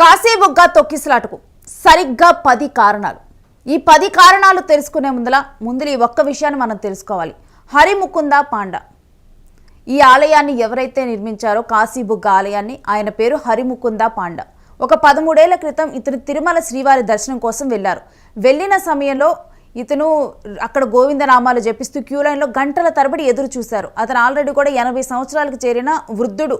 కాసేబుగ్గా తొక్కిసలాటకు. సరిగ్గా పది కారణాలు. ఈ పది కారణాలు తెలుసుకునే ముందల ముందులు ఈ ఒక్క విషయాన్ని మనం తెలుసుకోవాలి. హరిముకుంద పాండ. ఈ ఆలయాన్ని ఎవరైతే నిర్మించారో కాశీబుగ్గ ఆలయాన్ని ఆయన పేరు హరిముకుంద పాండ. ఒక పదమూడేళ్ళ క్రితం ఇతను తిరుమల శ్రీవారి దర్శనం కోసం వెళ్ళారు. వెళ్ళిన సమయంలో ఇతను అక్కడ గోవిందనామాలు జపిస్తూ క్యూ లైన్లో గంటల తరబడి ఎదురు చూశారు. అతను ఆల్రెడీ కూడా ఎనభై సంవత్సరాలకు చేరిన వృద్ధుడు.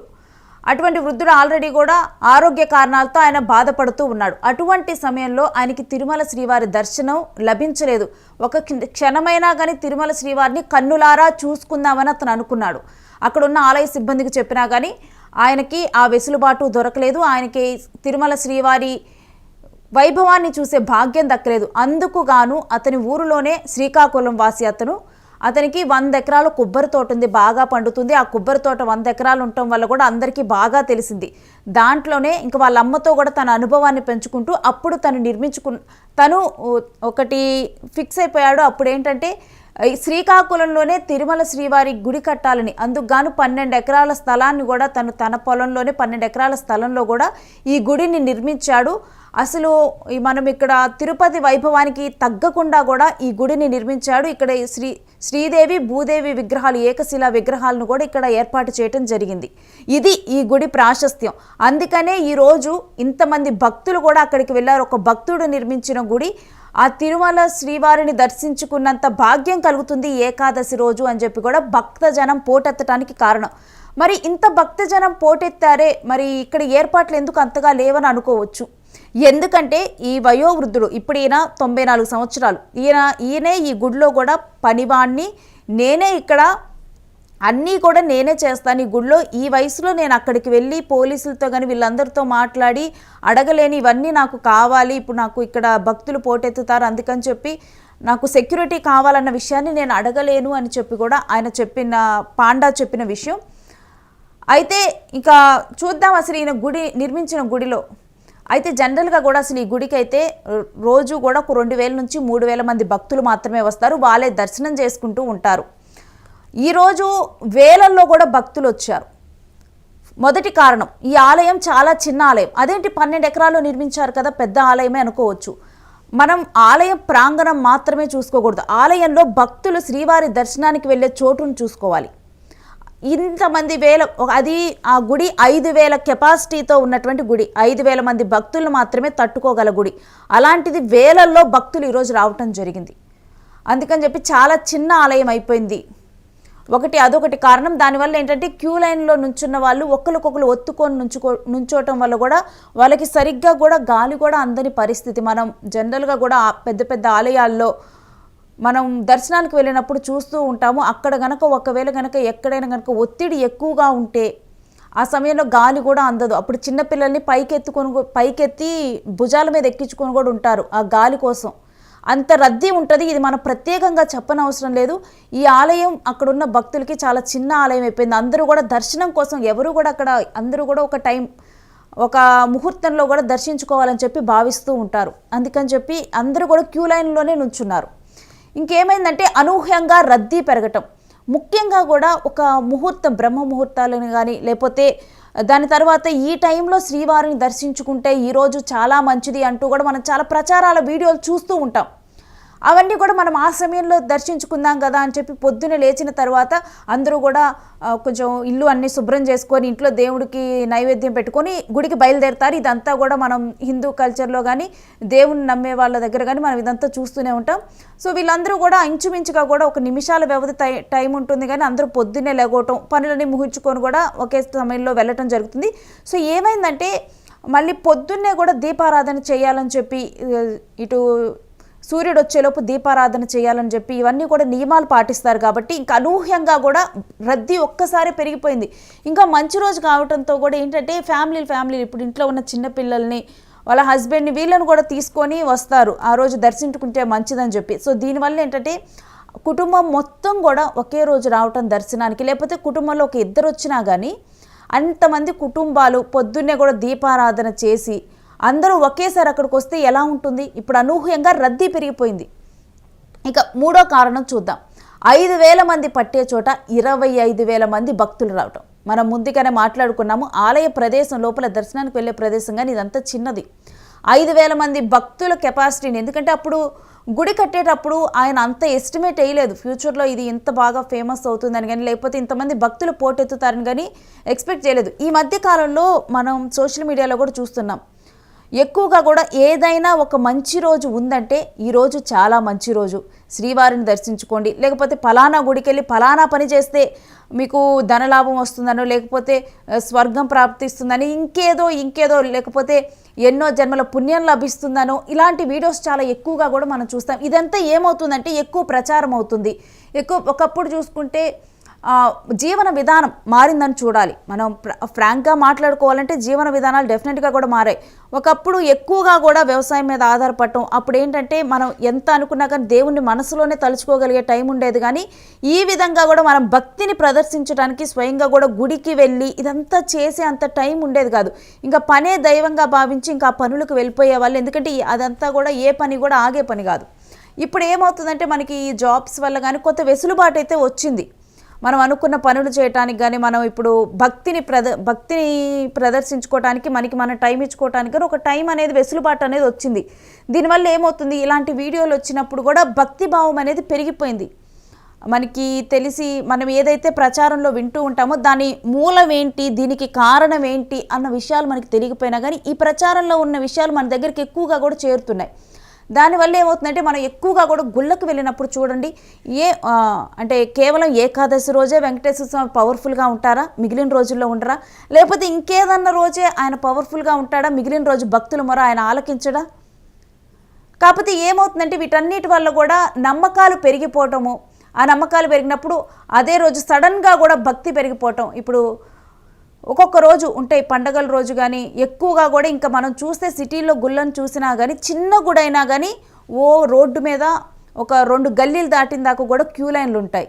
అటువంటి వృద్ధుడు ఆల్రెడీ కూడా ఆరోగ్య కారణాలతో ఆయన బాధపడుతూ ఉన్నాడు. అటువంటి సమయంలో ఆయనకి తిరుమల శ్రీవారి దర్శనం లభించలేదు. ఒక క్షణమైనా కానీ తిరుమల శ్రీవారిని కన్నులారా చూసుకుందామని అతను అనుకున్నాడు. అక్కడ ఉన్న ఆలయ సిబ్బందికి చెప్పినా కానీ ఆయనకి ఆ వెసులుబాటు దొరకలేదు. ఆయనకి తిరుమల శ్రీవారి వైభవాన్ని చూసే భాగ్యం దక్కలేదు. అందుకు గాను అతని ఊరిలోనే శ్రీకాకుళం వాసి అతను అతనికి వంద ఎకరాలు కొబ్బరి తోట ఉంది బాగా పండుతుంది. ఆ కొబ్బరి తోట వంద ఎకరాలు ఉండటం వల్ల కూడా అందరికీ బాగా తెలిసింది. దాంట్లోనే ఇంక వాళ్ళ అమ్మతో కూడా తన అనుభవాన్ని పెంచుకుంటూ అప్పుడు తను నిర్మించుకు తను ఒకటి ఫిక్స్ అయిపోయాడు. అప్పుడు ఏంటంటే శ్రీకాకుళంలోనే తిరుమల శ్రీవారి గుడి కట్టాలని అందుకుగాను పన్నెండు ఎకరాల స్థలాన్ని కూడా తను తన పొలంలోనే పన్నెండు ఎకరాల స్థలంలో కూడా ఈ గుడిని నిర్మించాడు. అసలు ఈ మనం ఇక్కడ తిరుపతి వైభవానికి తగ్గకుండా కూడా ఈ గుడిని నిర్మించాడు. ఇక్కడ ఈ శ్రీ శ్రీదేవి భూదేవి విగ్రహాలు ఏకశిలా విగ్రహాలను కూడా ఇక్కడ ఏర్పాటు చేయటం జరిగింది. ఇది ఈ గుడి ప్రాశస్త్యం. అందుకనే ఈరోజు ఇంతమంది భక్తులు కూడా అక్కడికి వెళ్ళారు. ఒక భక్తుడు నిర్మించిన గుడి. ఆ తిరుమల శ్రీవారిని దర్శించుకున్నంత భాగ్యం కలుగుతుంది ఏకాదశి రోజు అని చెప్పి కూడా భక్తజనం పోటెత్తడానికి కారణం. మరి ఇంత భక్తజనం పోటెత్తారే మరి ఇక్కడ ఏర్పాట్లు ఎందుకు అంతగా లేవని అనుకోవచ్చు? ఎందుకంటే ఈ వయోవృద్ధుడు ఇప్పుడు ఈయన తొంభై నాలుగు సంవత్సరాలు. ఈయన ఈయనే ఈ గుడిలో కూడా పనివాణ్ణి నేనే ఇక్కడ అన్నీ కూడా నేనే చేస్తాను. ఈ గుడిలో ఈ వయసులో నేను అక్కడికి వెళ్ళి పోలీసులతో కానీ వీళ్ళందరితో మాట్లాడి అడగలేని ఇవన్నీ నాకు కావాలి. ఇప్పుడు నాకు ఇక్కడ భక్తులు పోటెత్తుతారు అందుకని చెప్పి నాకు సెక్యూరిటీ కావాలన్న విషయాన్ని నేను అడగలేను అని చెప్పి కూడా ఆయన చెప్పిన పాండా చెప్పిన విషయం. అయితే ఇక చూద్దాం అసలు ఈయన గుడి నిర్మించిన గుడిలో. అయితే జనరల్గా కూడా అసలు ఈ గుడికి అయితే రోజు కూడా ఒక రెండు వేల నుంచి మూడు వేల మంది భక్తులు మాత్రమే వస్తారు. వాళ్ళే దర్శనం చేసుకుంటూ ఉంటారు. ఈరోజు వేలల్లో కూడా భక్తులు వచ్చారు. మొదటి కారణం ఈ ఆలయం చాలా చిన్న ఆలయం. అదేంటి పన్నెండు ఎకరాల్లో నిర్మించారు కదా పెద్ద ఆలయమే అనుకోవచ్చు. మనం ఆలయం ప్రాంగణం మాత్రమే చూసుకోకూడదు. ఆలయంలో భక్తులు శ్రీవారి దర్శనానికి వెళ్ళే చోటును చూసుకోవాలి. ఇంతమంది వేల అది ఆ గుడి ఐదు వేల కెపాసిటీతో ఉన్నటువంటి గుడి. ఐదు వేల మంది భక్తులను మాత్రమే తట్టుకోగల గుడి. అలాంటిది వేలల్లో భక్తులు ఈరోజు రావటం జరిగింది. అందుకని చెప్పి చాలా చిన్న ఆలయం అయిపోయింది. ఒకటి అదొకటి కారణం. దానివల్ల ఏంటంటే క్యూ లైన్లో నుంచున్న వాళ్ళు ఒకరికొకరు ఒత్తుకొని నుంచుకో నుంచోవటం వల్ల కూడా వాళ్ళకి సరిగ్గా కూడా గాలి కూడా అందని పరిస్థితి. మనం జనరల్గా కూడా పెద్ద పెద్ద ఆలయాల్లో మనం దర్శనానికి వెళ్ళినప్పుడు చూస్తూ ఉంటాము. అక్కడ గనక ఒకవేళ గనక ఎక్కడైనా గనక ఒత్తిడి ఎక్కువగా ఉంటే ఆ సమయంలో గాలి కూడా అందదు. అప్పుడు చిన్నపిల్లల్ని పైకెత్తుకొని పైకెత్తి భుజాల మీద ఎక్కించుకొని కూడా ఉంటారు ఆ గాలి కోసం. అంత రద్దీ ఉంటుంది ఇది మనం ప్రత్యేకంగా చెప్పనవసరం లేదు. ఈ ఆలయం అక్కడున్న భక్తులకి చాలా చిన్న ఆలయం అయిపోయింది. అందరూ కూడా దర్శనం కోసం ఎవరు కూడా అక్కడ అందరూ కూడా ఒక టైం ఒక ముహూర్తంలో కూడా దర్శించుకోవాలని చెప్పి భావిస్తూ ఉంటారు. అందుకని చెప్పి అందరూ కూడా క్యూ లైన్లోనే నుంచున్నారు. ఇంకేమైందంటే అనూహ్యంగా రద్దీ పెరగటం. ముఖ్యంగా కూడా ఒక ముహూర్తం బ్రహ్మ ముహూర్తాలను కానీ లేకపోతే దాని తర్వాత ఈ టైంలో శ్రీవారిని దర్శించుకుంటే ఈరోజు చాలా మంచిది అంటూ కూడా మనం చాలా ప్రచారాల వీడియోలు చూస్తూ ఉంటాం. అవన్నీ కూడా మనం ఆ సమయంలో దర్శించుకుందాం కదా అని చెప్పి పొద్దున్నే లేచిన తర్వాత అందరూ కూడా కొంచెం ఇల్లు అన్ని శుభ్రం చేసుకొని ఇంట్లో దేవుడికి నైవేద్యం పెట్టుకొని గుడికి బయలుదేరుతారు. ఇదంతా కూడా మనం హిందూ కల్చర్లో కానీ దేవుని నమ్మే వాళ్ళ దగ్గర కానీ మనం ఇదంతా చూస్తూనే ఉంటాం. సో వీళ్ళందరూ కూడా ఇంచుమించుగా కూడా ఒక నిమిషాల వ్యవధి టై టైం ఉంటుంది కానీ అందరూ పొద్దున్నే లేగోవటం పనులని ముగించుకొని కూడా ఒకే సమయంలో వెళ్ళటం జరుగుతుంది. సో ఏమైందంటే మళ్ళీ పొద్దున్నే కూడా దీపారాధన చేయాలని చెప్పి ఇటు సూర్యుడు వచ్చేలోపు దీపారాధన చేయాలని చెప్పి ఇవన్నీ కూడా నియమాలు పాటిస్తారు కాబట్టి ఇంకా అనూహ్యంగా కూడా రద్దీ ఒక్కసారి పెరిగిపోయింది. ఇంకా మంచి రోజు కావడంతో కూడా ఏంటంటే ఫ్యామిలీ ఫ్యామిలీలు ఇప్పుడు ఇంట్లో ఉన్న చిన్నపిల్లల్ని వాళ్ళ హస్బెండ్ని వీళ్ళని కూడా తీసుకొని వస్తారు. ఆ రోజు దర్శించుకుంటే మంచిదని చెప్పి. సో దీనివల్ల ఏంటంటే కుటుంబం మొత్తం కూడా ఒకే రోజు రావటం దర్శనానికి లేకపోతే కుటుంబంలో ఒక ఇద్దరు వచ్చినా కానీ అంతమంది కుటుంబాలు పొద్దున్నే కూడా దీపారాధన చేసి అందరూ ఒకేసారి అక్కడికి వస్తే ఎలా ఉంటుంది? ఇప్పుడు అనూహ్యంగా రద్దీ పెరిగిపోయింది. ఇక మూడో కారణం చూద్దాం. ఐదు వేల మంది పట్టే చోట ఇరవై ఐదు వేల మంది భక్తులు రావటం. మనం ముందుగానే మాట్లాడుకున్నాము ఆలయ ప్రదేశం లోపల దర్శనానికి వెళ్ళే ప్రదేశం కానీ ఇదంతా చిన్నది. ఐదు వేల మంది భక్తుల కెపాసిటీని ఎందుకంటే అప్పుడు గుడి కట్టేటప్పుడు ఆయన అంత ఎస్టిమేట్ వేయలేదు. ఫ్యూచర్లో ఇది ఇంత బాగా ఫేమస్ అవుతుందని కానీ లేకపోతే ఇంతమంది భక్తులు పోటెత్తుతారని కానీ ఎక్స్పెక్ట్ చేయలేదు. ఈ మధ్య కాలంలో మనం సోషల్ మీడియాలో కూడా చూస్తున్నాం. ఎక్కువగా కూడా ఏదైనా ఒక మంచి రోజు ఉందంటే ఈ రోజు చాలా మంచి రోజు. శ్రీవారిని దర్శించుకోండి. లేకపోతే ఫలానా గుడికి వెళ్ళి ఫలానా పని చేస్తే మీకు ధనలాభం వస్తుందనో లేకపోతే స్వర్గం ప్రాప్తిస్తుందని ఇంకేదో ఇంకేదో లేకపోతే ఎన్నో జన్మల పుణ్యం లభిస్తుందనో ఇలాంటి వీడియోస్ చాలా ఎక్కువగా కూడా మనం చూస్తాం. ఇదంతా ఏమవుతుందంటే ఎక్కువ ప్రచారం అవుతుంది. ఎక్కువ ఒకప్పుడు చూసుకుంటే జీవన విధానం మారిందని చూడాలి. మనం ఫ్రాంక్గా మాట్లాడుకోవాలంటే జీవన విధానాలు డెఫినెట్గా కూడా మారాయి. ఒకప్పుడు ఎక్కువగా కూడా వ్యవసాయం మీద ఆధారపడటం అప్పుడు ఏంటంటే మనం ఎంత అనుకున్నా కానీ దేవుణ్ణి మనసులోనే తలుచుకోగలిగే టైం ఉండేది కానీ ఈ విధంగా కూడా మనం భక్తిని ప్రదర్శించడానికి స్వయంగా కూడా గుడికి వెళ్ళి ఇదంతా చేసే అంత టైం ఉండేది కాదు. ఇంకా పనే దైవంగా భావించి ఇంకా పనులకు వెళ్ళిపోయే వాళ్ళు ఎందుకంటే అదంతా కూడా ఏ పని కూడా ఆగే పని కాదు. ఇప్పుడు ఏమవుతుందంటే మనకి ఈ జాబ్స్ వల్ల కానీ కొంత వెసులుబాటు అయితే వచ్చింది. మనం అనుకున్న పనులు చేయటానికి కానీ మనం ఇప్పుడు భక్తిని ప్రద భక్తిని ప్రదర్శించుకోవటానికి మనకి మన టైం ఇచ్చుకోవటానికి కానీ ఒక టైం అనేది వెసులుబాటు అనేది వచ్చింది. దీనివల్ల ఏమవుతుంది? ఇలాంటి వీడియోలు వచ్చినప్పుడు కూడా భక్తి భావం అనేది పెరిగిపోయింది. మనకి తెలిసి మనం ఏదైతే ప్రచారంలో వింటూ ఉంటామో దాని మూలం ఏంటి? దీనికి కారణం ఏంటి? అన్న విషయాలు మనకి తెలియకపోయినా కానీ ఈ ప్రచారంలో ఉన్న విషయాలు మన దగ్గరికి ఎక్కువగా కూడా చేరుతున్నాయి. దానివల్ల ఏమవుతుందంటే మనం ఎక్కువగా కూడా గుళ్ళకు వెళ్ళినప్పుడు చూడండి ఏ అంటే కేవలం ఏకాదశి రోజే వెంకటేశ్వర స్వామి పవర్ఫుల్గా ఉంటారా మిగిలిన రోజుల్లో ఉండరా? లేకపోతే ఇంకేదన్నా రోజే ఆయన పవర్ఫుల్గా ఉంటాడా మిగిలిన రోజు భక్తులు మొర ఆయన ఆలకించడా? కాకపోతే ఏమవుతుందంటే వీటన్నిటి వల్ల కూడా నమ్మకాలు పెరిగిపోవటము ఆ నమ్మకాలు పెరిగినప్పుడు అదే రోజు సడన్గా కూడా భక్తి పెరిగిపోవటం. ఇప్పుడు ఒక్కొక్క రోజు ఉంటాయి పండగల రోజు కానీ ఎక్కువగా కూడా ఇంకా మనం చూస్తే సిటీలో గుళ్ళను చూసినా కానీ చిన్న గుడైనా కానీ ఓ రోడ్డు మీద ఒక రెండు గల్లీలు దాటిన దాకా కూడా క్యూ లైన్లు ఉంటాయి.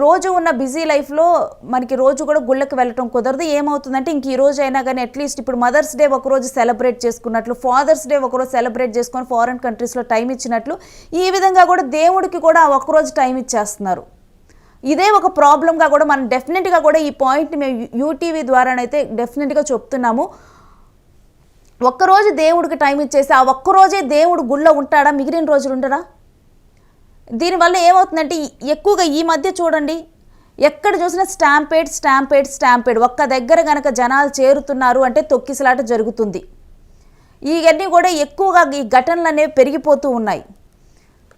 రోజు ఉన్న బిజీ లైఫ్లో మనకి రోజు కూడా గుళ్ళకి వెళ్ళటం కుదరదు. ఏమవుతుందంటే ఇంక ఈ రోజు అయినా కానీ అట్లీస్ట్ ఇప్పుడు మదర్స్ డే ఒకరోజు సెలబ్రేట్ చేసుకున్నట్లు ఫాదర్స్ డే ఒకరోజు సెలబ్రేట్ చేసుకొని ఫారెన్ కంట్రీస్లో టైం ఇచ్చినట్లు ఈ విధంగా కూడా దేవుడికి కూడా ఆ ఒక్కరోజు టైం ఇచ్చేస్తున్నారు. ఇదే ఒక ప్రాబ్లంగా కూడా మనం డెఫినెట్గా కూడా ఈ పాయింట్ని మేము యూటీవీ ద్వారానైతే డెఫినెట్గా చెప్తున్నాము. ఒక్కరోజు దేవుడికి టైం ఇచ్చేసి ఆ ఒక్కరోజే దేవుడు గుళ్ళో ఉంటాడా? మిగిలిన రోజులు ఉంటాడా దీనివల్ల ఏమవుతుందంటే ఎక్కువగా ఈ మధ్య చూడండి ఎక్కడ చూసినా స్టాంపేడ్ స్టాంపేడ్ స్టాంపేడ్ ఒక్క దగ్గర గనక జనాలు చేరుతున్నారు అంటే తొక్కిసలాట జరుగుతుంది. ఇవన్నీ కూడా ఎక్కువగా ఈ ఘటనలు అనేవి పెరిగిపోతూ ఉన్నాయి.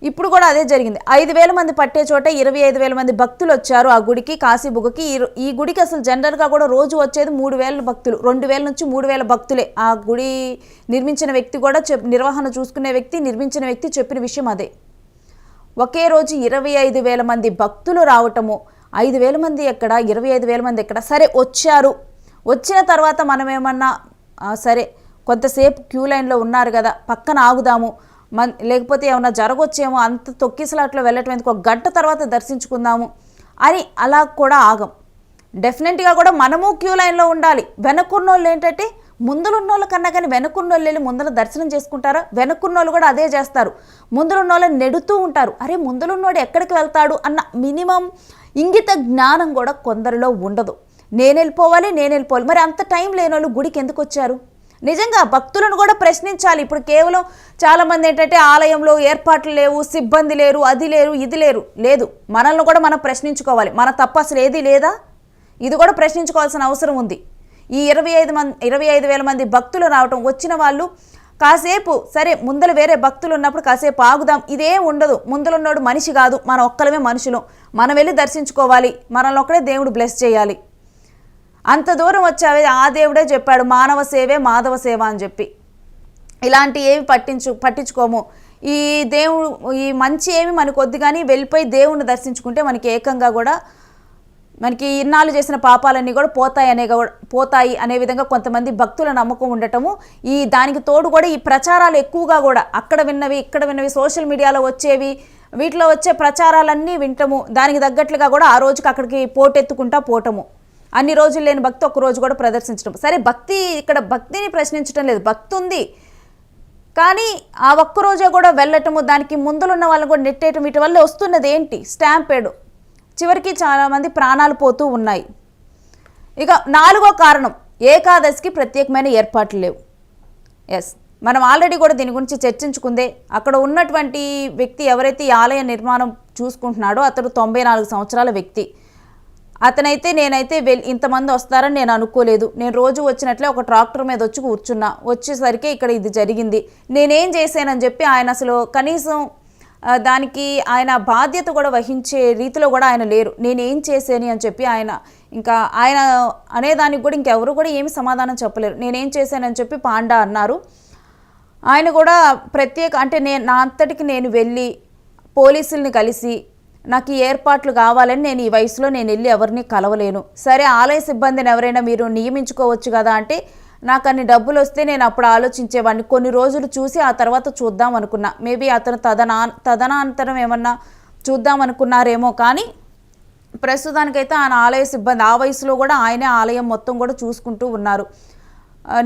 ఇప్పుడు కూడా అదే జరిగింది. ఐదు వేల మంది పట్టే చోట ఇరవై ఐదు వేల మంది భక్తులు వచ్చారు ఆ గుడికి కాశీబుగ్గకి. ఈ గుడికి అసలు జనరల్గా కూడా రోజు వచ్చేది మూడు వేల భక్తులు. రెండు వేల నుంచి మూడు వేల భక్తులే. ఆ గుడి నిర్మించిన వ్యక్తి కూడా చెప్ నిర్వహణ చూసుకునే వ్యక్తి నిర్మించిన వ్యక్తి చెప్పిన విషయం అదే. ఒకే రోజు ఇరవై ఐదు వేల మంది భక్తులు రావటము ఐదు వేల మంది ఎక్కడ ఇరవై ఐదు వేల మంది ఎక్కడ? సరే వచ్చారు. వచ్చిన తర్వాత మనం ఏమన్నా సరే కొంతసేపు క్యూ లైన్లో ఉన్నారు కదా పక్కన ఆగుదాము. మన్ లేకపోతే ఏమైనా జరగొచ్చేమో అంత తొక్కిసలాట్లో వెళ్ళటం ఎందుకు? ఒక గంట తర్వాత దర్శించుకుందాము అని అలా కూడా ఆగం. డెఫినెట్గా కూడా మనము క్యూ లైన్లో ఉండాలి. వెనక్కున్న వాళ్ళు ఏంటంటే ముందులున్నోళ్ళ కన్నా కానీ వెనక్కున్న వాళ్ళు వెళ్ళి ముందర దర్శనం చేసుకుంటారా? వెనక్కున్న వాళ్ళు కూడా అదే చేస్తారు. ముందులున్నోళ్ళని నెడుతూ ఉంటారు. అరే ముందులున్నోడు ఎక్కడికి వెళ్తాడు అన్న మినిమం ఇంగిత జ్ఞానం కూడా కొందరిలో ఉండదు. నేను వెళ్ళిపోవాలి నేను వెళ్ళిపోవాలి మరి అంత టైం లేని వాళ్ళు గుడికి ఎందుకు వచ్చారు? నిజంగా భక్తులను కూడా ప్రశ్నించాలి. ఇప్పుడు కేవలం చాలామంది ఏంటంటే ఆలయంలో ఏర్పాట్లు లేవు సిబ్బంది లేరు అది లేరు ఇది లేరు. లేదు మనల్ని కూడా మనం ప్రశ్నించుకోవాలి. మన తప్పు అసలు ఏది లేదా? ఇది కూడా ప్రశ్నించుకోవాల్సిన అవసరం ఉంది. ఈ ఇరవై ఐదు మంది ఇరవై ఐదు వేల మంది భక్తులు రావటం వచ్చిన వాళ్ళు కాసేపు సరే ముందర వేరే భక్తులు ఉన్నప్పుడు కాసేపు ఆగుదాం. ఇదే ఉండదు. ముందరున్నోడు మనిషి కాదు. మన ఒక్కలమే మనుషులు. మనం వెళ్ళి దర్శించుకోవాలి. మనల్ని ఒక్కడే దేవుడు బ్లెస్ చేయాలి. అంత దూరం వచ్చావే ఆ దేవుడే చెప్పాడు మానవ సేవే మాధవ సేవ అని చెప్పి. ఇలాంటి ఏమి పట్టించు పట్టించుకోము. ఈ దేవుడు ఈ మంచి ఏమి మనకు వద్దు కానీ వెళ్ళిపోయి దేవుణ్ణి దర్శించుకుంటే మనకి ఏకంగా కూడా మనకి ఇన్నాళ్ళు చేసిన పాపాలన్నీ కూడా పోతాయి అనే కూడా- పోతాయి అనే విధంగా కొంతమంది భక్తుల నమ్మకం ఉండటము ఈ దానికి తోడు కూడా ఈ ప్రచారాలు ఎక్కువగా కూడా అక్కడ విన్నవి ఇక్కడ విన్నవి సోషల్ మీడియాలో వచ్చేవి వీటిలో వచ్చే ప్రచారాలన్నీ వింటము. దానికి తగ్గట్లుగా కూడా ఆ రోజుకి అక్కడికి పోటెత్తుకుంటా పోవటము అన్ని రోజులు లేని భక్తి ఒక్కరోజు రోజు కూడా ప్రదర్శించడం. సరే భక్తి ఇక్కడ భక్తిని ప్రశ్నించడం లేదు. భక్తి ఉంది. కానీ ఆ ఒక్క రోజే కూడా వెళ్ళటము దానికి ముందులున్న వాళ్ళని కూడా నెట్టేయటం వీటి వల్ల వస్తున్నది ఏంటి? స్టాంపేడు. చివరికి చాలామంది ప్రాణాలు పోతూ ఉన్నాయి. ఇక నాలుగో కారణం ఏకాదశికి ప్రత్యేకమైన ఏర్పాట్లు లేవు. ఎస్ మనం ఆల్రెడీ కూడా దీని గురించి చర్చించుకుందే. అక్కడ ఉన్నటువంటి వ్యక్తి ఎవరైతే ఈ ఆలయ నిర్మాణం చూసుకుంటున్నాడో అతడు తొంభై నాలుగు సంవత్సరాల వ్యక్తి. అతనైతే నేనైతే వెల్ ఇంతమంది వస్తారని నేను అనుకోలేదు. నేను రోజు వచ్చినట్లే ఒక ట్రాక్టర్ మీద వచ్చి కూర్చున్నా. వచ్చేసరికి ఇక్కడ ఇది జరిగింది. నేనేం చేశానని చెప్పి ఆయన అసలు కనీసం దానికి ఆయన బాధ్యత కూడా వహించే రీతిలో కూడా ఆయన లేరు. నేనేం చేశాను అని చెప్పి ఆయన ఇంకా ఆయన అనేదానికి కూడా ఇంకెవరు కూడా ఏమి సమాధానం చెప్పలేరు. నేనేం చేశానని చెప్పి పాండా అన్నారు. ఆయన కూడా ప్రత్యేక అంటే నేను నా అంతటికి నేను వెళ్ళి పోలీసుల్ని కలిసి నాకు ఈ ఏర్పాట్లు కావాలని నేను ఈ వయసులో నేను వెళ్ళి ఎవరిని కలవలేను. సరే ఆలయ సిబ్బందిని ఎవరైనా మీరు నియమించుకోవచ్చు కదా అంటే నాకు అన్ని డబ్బులు వస్తే నేను అప్పుడు ఆలోచించేవాడిని. కొన్ని రోజులు చూసి ఆ తర్వాత చూద్దాం అనుకున్నా. మేబీ అతను తదనా తదనాంతరం ఏమన్నా చూద్దాం అనుకున్నారేమో కానీ ప్రస్తుతానికైతే ఆయన ఆలయ సిబ్బంది ఆ వయసులో కూడా ఆయనే ఆలయం మొత్తం కూడా చూసుకుంటూ ఉన్నారు.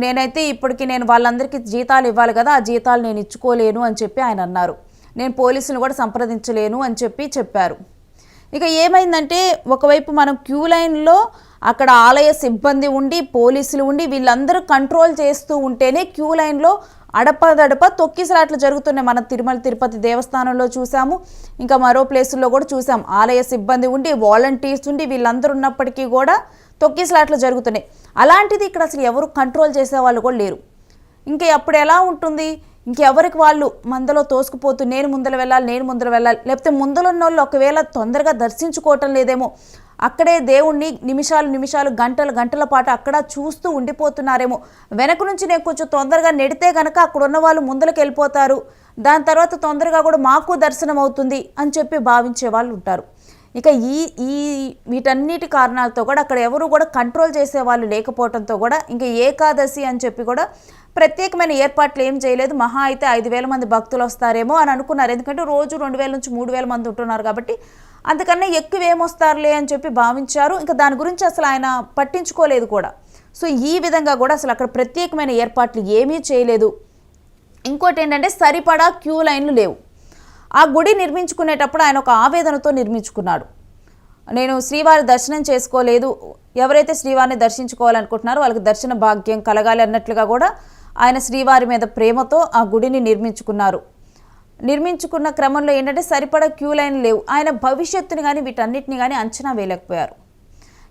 నేనైతే ఇప్పటికి నేను వాళ్ళందరికీ జీతాలు ఇవ్వాలి కదా ఆ జీతాలు నేను ఇచ్చుకోలేను అని చెప్పి ఆయన అన్నారు. నేను పోలీసులను కూడా సంప్రదించలేను అని చెప్పి చెప్పారు. ఇక ఏమైందంటే ఒకవైపు మనం క్యూ లైన్లో అక్కడ ఆలయ సిబ్బంది ఉండి పోలీసులు ఉండి వీళ్ళందరూ కంట్రోల్ చేస్తూ ఉంటేనే క్యూ లైన్లో అడపదడప తొక్కిసలాట్లు జరుగుతున్నాయి. మనం తిరుమల తిరుపతి దేవస్థానంలో చూసాము ఇంకా మరో ప్లేసుల్లో కూడా చూసాం. ఆలయ సిబ్బంది ఉండి వాలంటీర్స్ ఉండి వీళ్ళందరూ ఉన్నప్పటికీ కూడా తొక్కిసలాట్లు జరుగుతున్నాయి. అలాంటిది ఇక్కడ అసలు ఎవరు కంట్రోల్ చేసే వాళ్ళు కూడా లేరు. ఇంకా అప్పుడు ఎలా ఉంటుంది? ఇంకెవరికి వాళ్ళు మందలో తోసుకుపోతూ నేను ముందర వెళ్ళాలి నేను ముందర వెళ్ళాలి? లేకపోతే ముందర ఉన్న వాళ్ళు ఒకవేళ తొందరగా దర్శించుకోవటం లేదేమో అక్కడే దేవుణ్ణి నిమిషాలు నిమిషాలు గంటలు గంటల పాటు అక్కడ చూస్తూ ఉండిపోతున్నారేమో. వెనక నుంచి నేను కొంచెం తొందరగా నెడితే కనుక అక్కడ ఉన్న వాళ్ళు ముందరకు వెళ్ళిపోతారు. దాని తర్వాత తొందరగా కూడా మాకు దర్శనం అవుతుంది అని చెప్పి భావించే వాళ్ళు ఉంటారు. ఇక ఈ ఈ వీటన్నిటి కారణాలతో కూడా అక్కడ ఎవరు కూడా కంట్రోల్ చేసే వాళ్ళు లేకపోవడంతో కూడా ఇంకా ఏకాదశి అని చెప్పి కూడా ప్రత్యేకమైన ఏర్పాట్లు ఏం చేయలేదు. మహా అయితే ఐదు వేల మంది భక్తులు వస్తారేమో అని అనుకున్నారు. ఎందుకంటే రోజు రెండు వేల నుంచి మూడు వేల మంది ఉంటున్నారు కాబట్టి అంతకన్నా ఎక్కువ ఏమొస్తారులే అని చెప్పి భావించారు. ఇంకా దాని గురించి అసలు ఆయన పట్టించుకోలేదు కూడా. సో ఈ విధంగా కూడా అసలు అక్కడ ప్రత్యేకమైన ఏర్పాట్లు ఏమీ చేయలేదు. ఇంకోటి ఏంటంటే సరిపడా క్యూ లైన్లు లేవు. ఆ గుడి నిర్మించుకునేటప్పుడు ఆయన ఒక ఆవేదనతో నిర్మించుకున్నాడు. నేను శ్రీవారి దర్శనం చేసుకోలేదు. ఎవరైతే శ్రీవారిని దర్శించుకోవాలనుకుంటున్నారో వాళ్ళకి దర్శన భాగ్యం కలగాలి అన్నట్లుగా కూడా ఆయన శ్రీవారి మీద ప్రేమతో ఆ గుడిని నిర్మించుకున్నారు. నిర్మించుకున్న క్రమంలో ఏంటంటే సరిపడా క్యూ లైన్ లేవు. ఆయన భవిష్యత్తుని కానీ వీటన్నిటిని కానీ అంచనా వేయలేకపోయారు.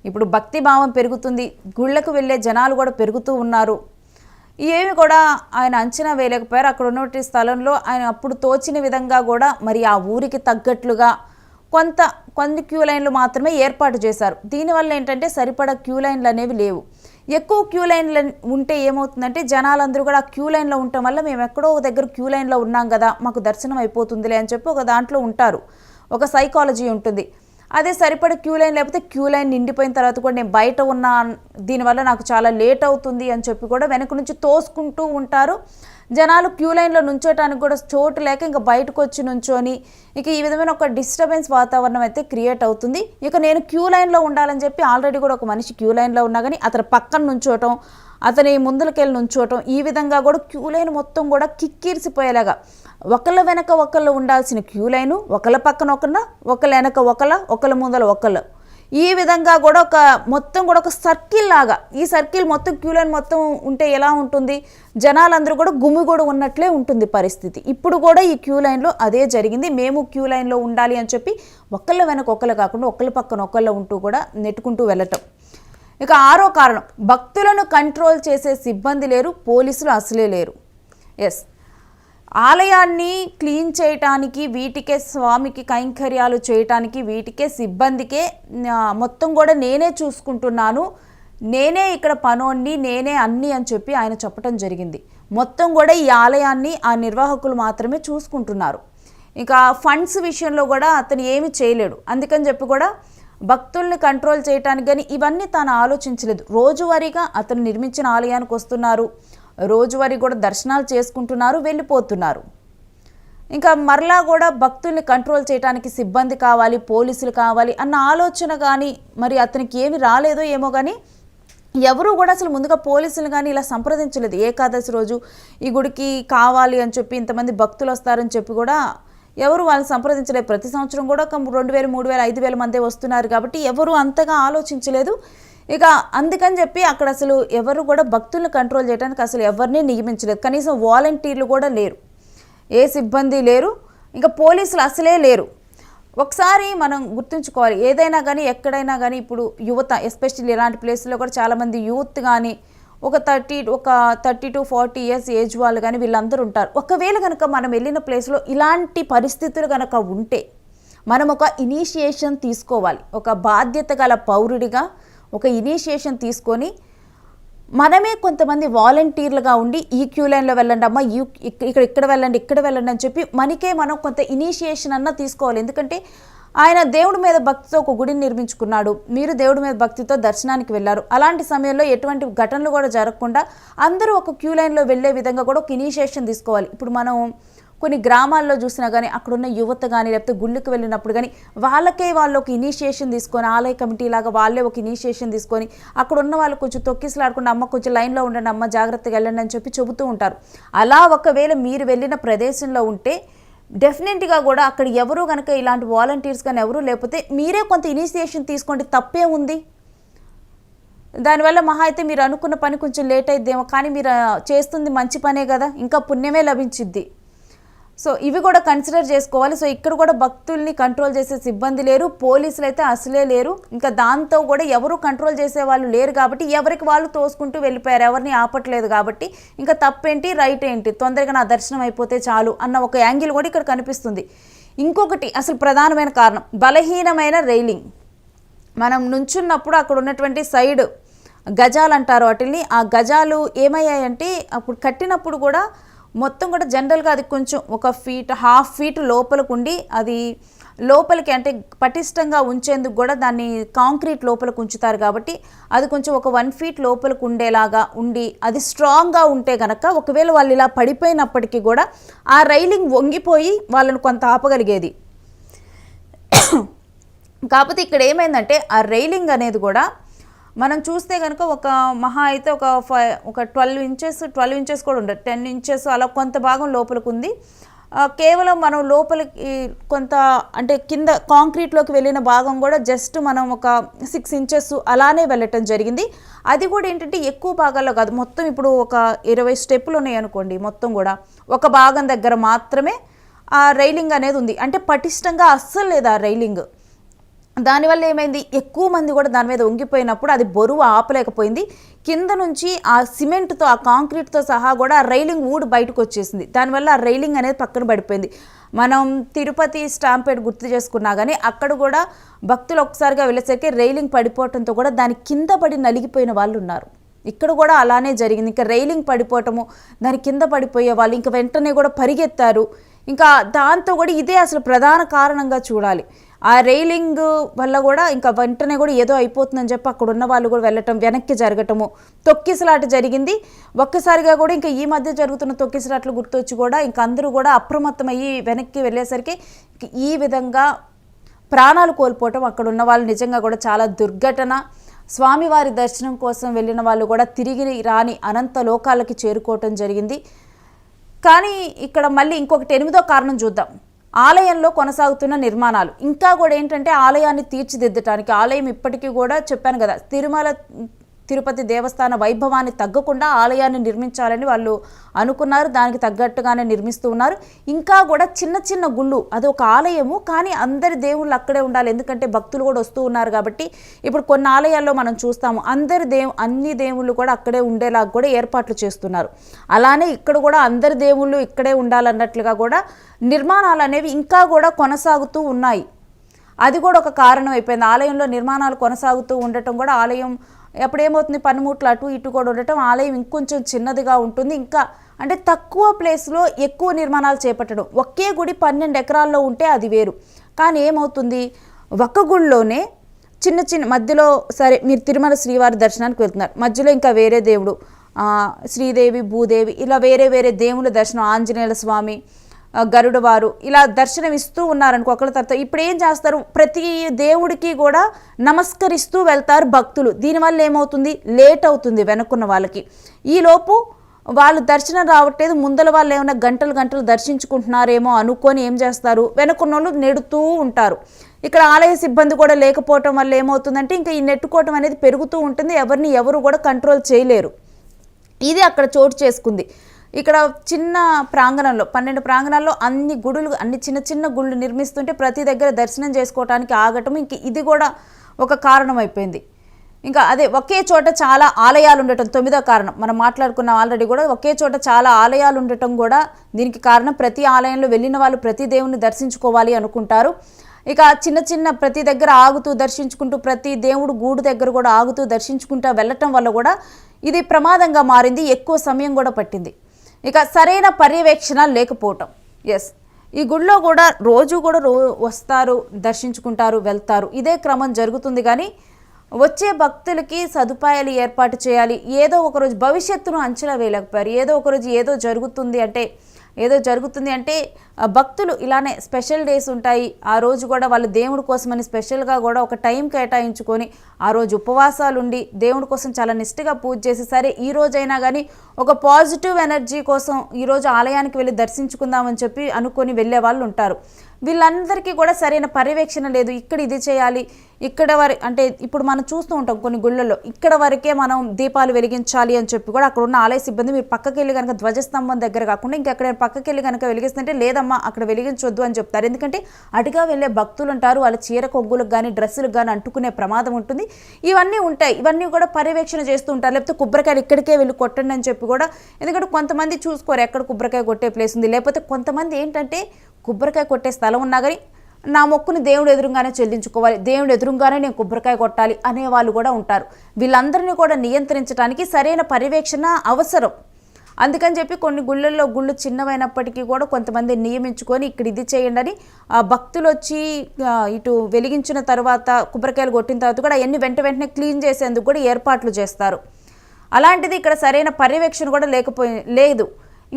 ఇప్పుడు భక్తి భావం పెరుగుతుంది. గుళ్ళకు వెళ్ళే జనాలు కూడా పెరుగుతూ ఉన్నారు. ఏమి కూడా ఆయన అంచనా వేయలేకపోయారు. అక్కడ ఉన్నటువంటి స్థలంలో ఆయన అప్పుడు తోచిన విధంగా కూడా మరి ఆ ఊరికి తగ్గట్లుగా కొంత కొన్ని క్యూ లైన్లు మాత్రమే ఏర్పాటు చేశారు. దీనివల్ల ఏంటంటే సరిపడా క్యూ లైన్లు అనేవి లేవు. ఎక్కువ క్యూ లైన్లు ఉంటే ఏమవుతుందంటే జనాలందరూ కూడా ఆ క్యూ లైన్లో ఉండటం వల్ల మేము ఎక్కడో ఒక దగ్గర క్యూ లైన్లో ఉన్నాం కదా మాకు దర్శనం అయిపోతుందిలే అని చెప్పి ఒక దాంట్లో ఉంటారు. ఒక సైకాలజీ ఉంటుంది. అదే సరిపడ క్యూ లైన్ లేకపోతే క్యూ లైన్ నిండిపోయిన తర్వాత కూడా నేను బయట ఉన్నా దీనివల్ల నాకు చాలా లేట్ అవుతుంది అని చెప్పి కూడా వెనక నుంచి తోసుకుంటూ ఉంటారు. జనాలు క్యూ లైన్లో నుంచోటానికి కూడా చోటు లేక ఇంకా బయటకు వచ్చి నుంచొని ఇక ఈ విధమైన ఒక డిస్టర్బెన్స్ వాతావరణం అయితే క్రియేట్ అవుతుంది. ఇక నేను క్యూ లైన్లో ఉండాలని చెప్పి ఆల్రెడీ కూడా ఒక మనిషి క్యూ లైన్లో ఉన్నా కానీ అతని పక్కన నుంచోవటం అతని ముందులకెళ్ళి నుంచోవటం ఈ విధంగా కూడా క్యూ లైన్ మొత్తం కూడా కిక్కిరిసిపోయేలాగా ఒకళ్ళ వెనక ఒకళ్ళు ఉండాల్సిన క్యూ లైను ఒకళ్ళ పక్కన ఒకళ్ళ ఒకళ్ళ వెనక ఒకళ్ళ ఒకళ్ళ ముందల ఒకళ్ళు. ఈ విధంగా కూడా ఒక మొత్తం కూడా ఒక సర్కిల్ లాగా ఈ సర్కిల్ మొత్తం క్యూ లైన్ మొత్తం ఉంటే ఎలా ఉంటుంది? జనాలందరూ కూడా గుమిగూడు ఉన్నట్లే ఉంటుంది పరిస్థితి. ఇప్పుడు కూడా ఈ క్యూ లైన్లో అదే జరిగింది. మేము క్యూ లైన్లో ఉండాలి అని చెప్పి ఒకళ్ళ వెనక ఒకళ్ళు కాకుండా ఒకళ్ళ పక్కన ఒకళ్ళు ఉంటూ కూడా నెట్టుకుంటూ వెళ్ళటం. ఇక ఆరో కారణం భక్తులను కంట్రోల్ చేసే సిబ్బంది లేరు పోలీసులు అసలే లేరు. ఎస్ ఆలయాన్ని క్లీన్ చేయటానికి వీటికే స్వామికి కైంకర్యాలు చేయటానికి వీటికే సిబ్బందికే మొత్తం కూడా నేనే చూసుకుంటున్నాను. నేనే ఇక్కడ పనోడిని నేనే అన్ని అని చెప్పి ఆయన చెప్పటం జరిగింది. మొత్తం కూడా ఈ ఆలయాన్ని ఆ నిర్వాహకులు మాత్రమే చూసుకుంటున్నారు. ఇంకా ఫండ్స్ విషయంలో కూడా అతను ఏమి చేయలేడు. అందుకని చెప్పి కూడా భక్తుల్ని కంట్రోల్ చేయటానికి కానీ ఇవన్నీ తాను ఆలోచించలేదు. రోజువారీగా అతను నిర్మించిన ఆలయానికి వస్తున్నారు. రోజువారీ కూడా దర్శనాలు చేసుకుంటున్నారు వెళ్ళిపోతున్నారు. ఇంకా మరలా కూడా భక్తుల్ని కంట్రోల్ చేయడానికి సిబ్బంది కావాలి పోలీసులు కావాలి అన్న ఆలోచన కానీ మరి అతనికి ఏమి రాలేదో ఏమో కానీ ఎవరు కూడా అసలు ముందుగా పోలీసులు కానీ ఇలా సంప్రదించలేదు. ఏకాదశి రోజు ఈ గుడికి కావాలి అని చెప్పి ఇంతమంది భక్తులు వస్తారని చెప్పి కూడా ఎవరు వాళ్ళని సంప్రదించలేదు. ప్రతి సంవత్సరం కూడా ఒక రెండు వేలు మూడు వేలు ఐదు వేల మందే వస్తున్నారు కాబట్టి ఎవరు అంతగా ఆలోచించలేదు. ఇక అందుకని చెప్పి అక్కడ అసలు ఎవరు కూడా భక్తులను కంట్రోల్ చేయడానికి అసలు ఎవరిని నియమించలేదు. కనీసం వాలంటీర్లు కూడా లేరు. ఏ సిబ్బంది లేరు. ఇంకా పోలీసులు అసలే లేరు. ఒకసారి మనం గుర్తుంచుకోవాలి. ఏదైనా కానీ ఎక్కడైనా కానీ ఇప్పుడు యువత ఎస్పెషల్లీ ఇలాంటి ప్లేస్లో కూడా చాలామంది యూత్ కానీ ఒక థర్టీ ఒక thirty to forty years age వాళ్ళు కానీ వీళ్ళందరూ ఉంటారు. ఒకవేళ కనుక మనం వెళ్ళిన ప్లేస్లో ఇలాంటి పరిస్థితులు కనుక ఉంటే మనం ఒక ఇనీషియేషన్ తీసుకోవాలి. ఒక బాధ్యత గల పౌరుడిగా ఒక ఇనీషియేషన్ తీసుకొని మనమే కొంతమంది వాలంటీర్లుగా ఉండి ఈ క్యూ లైన్లో వెళ్ళండి అమ్మ ఈ ఇక్కడ ఇక్కడ వెళ్ళండి ఇక్కడ వెళ్ళండి అని చెప్పి మనకే మనం కొంత ఇనీషియేషన్ అన్న తీసుకోవాలి. ఎందుకంటే ఆయన దేవుడి మీద భక్తితో ఒక గుడిని నిర్మించుకున్నాడు. మీరు దేవుడి మీద భక్తితో దర్శనానికి వెళ్ళారు. అలాంటి సమయంలో ఎటువంటి ఘటనలు కూడా జరగకుండా అందరూ ఒక క్యూ లైన్లో వెళ్ళే విధంగా కూడా ఒక ఇనీషియేషన్ తీసుకోవాలి. ఇప్పుడు మనం కొన్ని గ్రామాల్లో చూసినా కానీ అక్కడున్న యువత కానీ లేకపోతే గుళ్ళకి వెళ్ళినప్పుడు కానీ వాళ్ళకే వాళ్ళు ఒక ఇనిషియేషన్ తీసుకొని ఆలయ కమిటీ లాగా వాళ్ళే ఒక ఇనిషియేషన్ తీసుకొని అక్కడ ఉన్న వాళ్ళు కొంచెం తొక్కిసలాడకుండా అమ్మ కొంచెం లైన్లో ఉండండి అమ్మ జాగ్రత్తగా వెళ్ళండి అని చెప్పి చెబుతూ ఉంటారు. అలా ఒకవేళ మీరు వెళ్ళిన ప్రదేశంలో ఉంటే డెఫినెట్గా కూడా అక్కడ ఎవరు కనుక ఇలాంటి వాలంటీర్స్ కానీ ఎవరు లేకపోతే మీరే కొంత ఇనిషియేషన్ తీసుకోండి తప్పే ఉంది. దానివల్ల మహా అయితే మీరు అనుకున్న పని కొంచెం లేట్ అయిద్దేమో కానీ మీరు చేస్తుంది మంచి పనే కదా ఇంకా పుణ్యమే లభించిద్ది. సో ఇవి కూడా కన్సిడర్ చేసుకోవాలి. సో ఇక్కడ కూడా భక్తుల్ని కంట్రోల్ చేసే సిబ్బంది లేరు పోలీసులు అయితే అసలే లేరు. ఇంకా దాంతో కూడా ఎవరు కంట్రోల్ చేసే వాళ్ళు లేరు కాబట్టి ఎవరికి వాళ్ళు తోసుకుంటూ వెళ్ళిపోయారు ఎవరిని ఆపట్లేదు కాబట్టి. ఇంకా తప్పేంటి? రైట్ ఏంటి? తొందరగా నా దర్శనం అయిపోతే చాలు అన్న ఒక యాంగిల్ కూడా ఇక్కడ కనిపిస్తుంది. ఇంకొకటి అసలు ప్రధానమైన కారణం బలహీనమైన రైలింగ్. మనం నుంచున్నప్పుడు అక్కడ ఉన్నటువంటి సైడ్ గజాలు అంటారు వాటిని ఆ గజాలు ఏమయ్యాయంటే అప్పుడు కట్టినప్పుడు కూడా మొత్తం కూడా జనరల్గా అది కొంచెం ఒక ఫీట్ హాఫ్ ఫీట్ లోపలికి ఉండి అది లోపలికి అంటే పటిష్టంగా ఉంచేందుకు కూడా దాన్ని కాంక్రీట్ లోపలికి ఉంచుతారు కాబట్టి అది కొంచెం ఒక వన్ ఫీట్ లోపలికి ఉండేలాగా ఉండి అది స్ట్రాంగ్గా ఉంటే గనక ఒకవేళ వాళ్ళు ఇలా పడిపోయినప్పటికీ కూడా ఆ రైలింగ్ వంగిపోయి వాళ్ళను కొంత ఆపగలిగేది. కాకపోతే ఇక్కడ ఏమైందంటే ఆ రైలింగ్ అనేది కూడా మనం చూస్తే కనుక ఒక మహా అయితే ఒక ఫైవ్ ఒక ట్వెల్వ్ ఇంచెస్ ట్వెల్వ్ ఇంచెస్ కూడా ఉండదు. టెన్ ఇంచెస్ అలా కొంత భాగం లోపలికి ఉంది. కేవలం మనం లోపలికి కొంత అంటే కింద కాంక్రీట్లోకి వెళ్ళిన భాగం కూడా జస్ట్ మనం ఒక సిక్స్ ఇంచెస్ అలానే వెళ్ళటం జరిగింది. అది కూడా ఏంటంటే ఎక్కువ భాగాల్లో కాదు. మొత్తం ఇప్పుడు ఒక ఇరవై స్టెప్పులు ఉన్నాయి అనుకోండి మొత్తం కూడా. ఒక భాగం దగ్గర మాత్రమే ఆ రైలింగ్ అనేది ఉంది. అంటే పటిష్టంగా అస్సలు లేదు ఆ రైలింగ్ దానివల్ల ఏమైంది? ఎక్కువ మంది కూడా దాని మీద ఉంగిపోయినప్పుడు అది బరువు ఆపలేకపోయింది. కింద నుంచి ఆ సిమెంట్తో ఆ కాంక్రీట్తో సహా కూడా రైలింగ్ ఊడ్ బయటకు వచ్చేసింది. దానివల్ల ఆ రైలింగ్ అనేది పక్కన పడిపోయింది. మనం తిరుపతి స్టాంపేట్ గుర్తు చేసుకున్నా కానీ అక్కడ కూడా భక్తులు ఒకసారిగా వెళ్ళేసరికి రైలింగ్ పడిపోవడంతో కూడా దాని కింద పడి నలిగిపోయిన వాళ్ళు ఉన్నారు. ఇక్కడ కూడా అలానే జరిగింది. ఇంకా రైలింగ్ పడిపోవటము దాని కింద పడిపోయే వాళ్ళు ఇంకా వెంటనే కూడా పరిగెత్తారు. ఇంకా దాంతో కూడా ఇదే అసలు ప్రధాన కారణంగా చూడాలి. ఆ రైలింగ్ వల్ల కూడా ఇంకా వెంటనే కూడా ఏదో అయిపోతుందని చెప్పి అక్కడ ఉన్న వాళ్ళు కూడా వెళ్ళటం వెనక్కి జరగటము తొక్కిసలాట జరిగింది. ఒక్కసారిగా కూడా ఇంకా ఈ మధ్య జరుగుతున్న తొక్కిసలాట్లు గుర్తొచ్చి కూడా ఇంకా అందరూ కూడా అప్రమత్తమయ్యి వెనక్కి వెళ్ళేసరికి ఈ విధంగా ప్రాణాలు కోల్పోవటం అక్కడ ఉన్న వాళ్ళు నిజంగా కూడా చాలా దుర్ఘటన. స్వామివారి దర్శనం కోసం వెళ్ళిన వాళ్ళు కూడా తిరిగి రాని అనంత లోకాలకి చేరుకోవటం జరిగింది. కానీ ఇక్కడ మళ్ళీ ఇంకొకటి ఎనిమిదో కారణం చూద్దాం. ఆలయంలో కొనసాగుతున్న నిర్మాణాలు. ఇంకా కూడా ఏంటంటే ఆలయాన్ని తీర్చిదిద్దటానికి ఆలయం ఇప్పటికీ కూడా చెప్పాను కదా తిరుమల తిరుపతి దేవస్థాన వైభవాన్ని తగ్గకుండా ఆలయాన్ని నిర్మించాలని వాళ్ళు అనుకున్నారు. దానికి తగ్గట్టుగానే నిర్మిస్తూ ఉన్నారు. ఇంకా కూడా చిన్న చిన్న గుళ్ళు అది ఒక ఆలయము కానీ అందరి దేవుళ్ళు అక్కడే ఉండాలి. ఎందుకంటే భక్తులు కూడా వస్తూ ఉన్నారు కాబట్టి ఇప్పుడు కొన్ని ఆలయాల్లో మనం చూస్తాము. అందరి దేవు అన్ని దేవుళ్ళు కూడా అక్కడే ఉండేలాగా కూడా ఏర్పాట్లు చేస్తున్నారు. అలానే ఇక్కడ కూడా అందరి దేవుళ్ళు ఇక్కడే ఉండాలన్నట్లుగా కూడా నిర్మాణాలు అనేవి ఇంకా కూడా కొనసాగుతూ ఉన్నాయి. అది కూడా ఒక కారణం అయిపోయింది. ఆలయంలో నిర్మాణాలు కొనసాగుతూ ఉండటం కూడా ఆలయం అప్పుడు ఏమవుతుంది పనిముట్లు అటు ఇటు కూడా ఉండటం ఆలయం ఇంకొంచెం చిన్నదిగా ఉంటుంది. ఇంకా అంటే తక్కువ ప్లేస్లో ఎక్కువ నిర్మాణాలు చేపట్టడం. ఒకే గుడి పన్నెండు ఎకరాల్లో ఉంటే అది వేరు. కానీ ఏమవుతుంది? ఒక్క గుడిలోనే చిన్న చిన్న మధ్యలో సరే మీరు తిరుమల శ్రీవారి దర్శనానికి వెళ్తున్నారు. మధ్యలో ఇంకా వేరే దేవుడు. శ్రీదేవి భూదేవి ఇలా వేరే వేరే దేవుళ్ళ దర్శనం ఆంజనేయుల స్వామి గరుడు వారు ఇలా దర్శనం ఇస్తూ ఉన్నారనుకో ఒకళ్ళ తర్వాత ఇప్పుడు ఏం చేస్తారు? ప్రతి దేవుడికి కూడా నమస్కరిస్తూ వెళ్తారు భక్తులు. దీనివల్ల ఏమవుతుంది? లేట్ అవుతుంది వెనుకున్న వాళ్ళకి. ఈలోపు వాళ్ళు దర్శనం రావట్లేదు. ముందల వాళ్ళు ఏమైనా గంటలు గంటలు దర్శించుకుంటున్నారేమో అనుకొని ఏం చేస్తారు? వెనుకున్న వాళ్ళు నెడుతూ ఉంటారు. ఇక్కడ ఆలయ సిబ్బంది కూడా లేకపోవటం వల్ల ఏమవుతుందంటే ఇంకా ఈ నెట్టుకోవటం అనేది పెరుగుతూ ఉంటుంది. ఎవరిని ఎవరు కూడా కంట్రోల్ చేయలేరు. ఇది అక్కడ చోటు చేసుకుంది. ఇక్కడ చిన్న ప్రాంగణంలో పన్నెండు ప్రాంగణాల్లో అన్ని గుడులు అన్ని చిన్న చిన్న గుళ్ళు నిర్మిస్తుంటే ప్రతి దగ్గర దర్శనం చేసుకోవటానికి ఆగటం ఇంక ఇది కూడా ఒక కారణం అయిపోయింది ఇంకా అదే ఒకే చోట చాలా ఆలయాలు ఉండటం తొమ్మిదో కారణం. మనం మాట్లాడుకున్న ఆల్రెడీ కూడా ఒకే చోట చాలా ఆలయాలు ఉండటం కూడా దీనికి కారణం ప్రతి ఆలయంలో వెళ్ళిన వాళ్ళు ప్రతి దేవుని దర్శించుకోవాలి అనుకుంటారు. ఇక చిన్న చిన్న ప్రతి దగ్గర ఆగుతూ దర్శించుకుంటూ ప్రతి దేవుడు గూడు దగ్గర కూడా ఆగుతూ దర్శించుకుంటూ వెళ్ళటం వల్ల కూడా ఇది ప్రమాదంగా మారింది ఎక్కువ సమయం కూడా పట్టింది. ఇక సరైన పర్యవేక్షణ లేకపోవటం. ఎస్ ఈ గుడిలో కూడా రోజు కూడా రో వస్తారు దర్శించుకుంటారు వెళ్తారు. ఇదే క్రమం జరుగుతుంది కానీ వచ్చే భక్తులకి సదుపాయాలు ఏర్పాటు చేయాలి. ఏదో ఒకరోజు భవిష్యత్తును అంచనా వేయలేకపోయారు. ఏదో ఒకరోజు ఏదో జరుగుతుంది అంటే ఏదో జరుగుతుంది అంటే భక్తులు ఇలానే స్పెషల్ డేస్ ఉంటాయి. ఆ రోజు కూడా వాళ్ళు దేవుడి కోసమని స్పెషల్గా కూడా ఒక టైం కేటాయించుకొని ఆ రోజు ఉపవాసాలుండి దేవుడి కోసం చాలా నిష్ఠగా పూజ చేసి సరే ఈ రోజైనా కానీ ఒక పాజిటివ్ ఎనర్జీ కోసం ఈరోజు ఆలయానికి వెళ్ళి దర్శించుకుందామని చెప్పి అనుకొని వెళ్ళే వాళ్ళు ఉంటారు. వీళ్ళందరికీ కూడా సరైన పర్యవేక్షణ లేదు. ఇక్కడ ఇది చేయాలి ఇక్కడ వర అంటే ఇప్పుడు మనం చూస్తూ ఉంటాం కొన్ని గుళ్ళల్లో ఇక్కడ వరకే మనం దీపాలు వెలిగించాలి అని చెప్పి కూడా అక్కడ ఉన్న ఆలయ సిబ్బంది మీరు పక్కకి వెళ్ళి కనుక ధ్వజస్తంభం దగ్గర కాకుండా ఇంకెక్కడ పక్కకి వెళ్ళి కనుక వెలిగిస్తుంటే లేదమ్మా అక్కడ వెలిగించొద్దు అని చెప్తారు. ఎందుకంటే అటుగా వెళ్ళే భక్తులు ఉంటారు వాళ్ళ చీర కొగ్గులకు కానీ డ్రెస్సులకు కానీ అంటుకునే ప్రమాదం ఉంటుంది. ఇవన్నీ ఉంటాయి. ఇవన్నీ కూడా పర్యవేక్షణ చేస్తూ ఉంటారు. లేకపోతే కొబ్బరికాయలు ఇక్కడికే వెళ్ళి కొట్టండి అని చెప్పి కూడా ఎందుకంటే కొంతమంది చూసుకోరు ఎక్కడ కొబ్బరికాయ కొట్టే ప్లేస్ ఉంది. లేకపోతే కొంతమంది ఏంటంటే కొబ్బరికాయ కొట్టే స్థలం ఉన్నా కానీ నా మొక్కుని దేవుడు ఎదురుగానే చెల్లించుకోవాలి. దేవుడు ఎదురుగానే నేను కొబ్బరికాయ కొట్టాలి అనే వాళ్ళు కూడా ఉంటారు. వీళ్ళందరినీ కూడా నియంత్రించడానికి సరైన పర్యవేక్షణ అవసరం. అందుకని చెప్పి కొన్ని గుళ్ళల్లో గుళ్ళు చిన్నవైనప్పటికీ కూడా కొంతమంది నియమించుకొని ఇక్కడ ఇది చేయండి అని ఆ భక్తులు వచ్చి ఇటు వెలిగించిన తర్వాత కొబ్బరికాయలు కొట్టిన తర్వాత కూడా అవన్నీ వెంట వెంటనే క్లీన్ చేసేందుకు కూడా ఏర్పాట్లు చేస్తారు. అలాంటిది ఇక్కడ సరైన పర్యవేక్షణ కూడా లేకపోయి లేదు.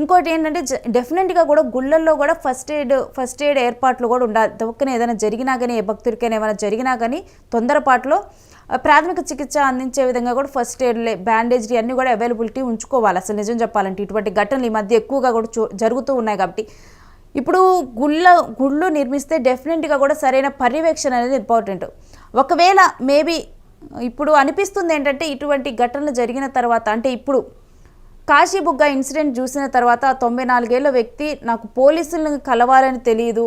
ఇంకోటి ఏంటంటే డెఫినెట్గా కూడా గుళ్ళల్లో కూడా ఫస్ట్ ఎయిడ్ ఫస్ట్ ఎయిడ్ ఏర్పాట్లు కూడా ఉండాలి దొక్కన ఏదైనా జరిగినా కానీ ఏ భక్తుడికైనా ఏమైనా జరిగినా కానీ తొందరపాటులో ప్రాథమిక చికిత్స అందించే విధంగా కూడా ఫస్ట్ ఎయిడ్ బ్యాండేజ్ అన్నీ కూడా అవైలబిలిటీ ఉంచుకోవాలి. అసలు నిజం చెప్పాలంటే ఇటువంటి ఘటనలు ఈ మధ్య ఎక్కువగా కూడా చూ జరుగుతూ ఉన్నాయి కాబట్టి. ఇప్పుడు గుళ్ళ గుళ్ళు నిర్మిస్తే డెఫినెట్గా కూడా సరైన పర్యవేక్షణ అనేది ఇంపార్టెంట్ ఒకవేళ మేబీ ఇప్పుడు అనిపిస్తుంది ఏంటంటే ఇటువంటి ఘటనలు జరిగిన తర్వాత అంటే ఇప్పుడు కాశీబుగ్గ ఇన్సిడెంట్ చూసిన తర్వాత తొంభై నాలుగేళ్ళ వ్యక్తి నాకు పోలీసులను కలవాలని తెలియదు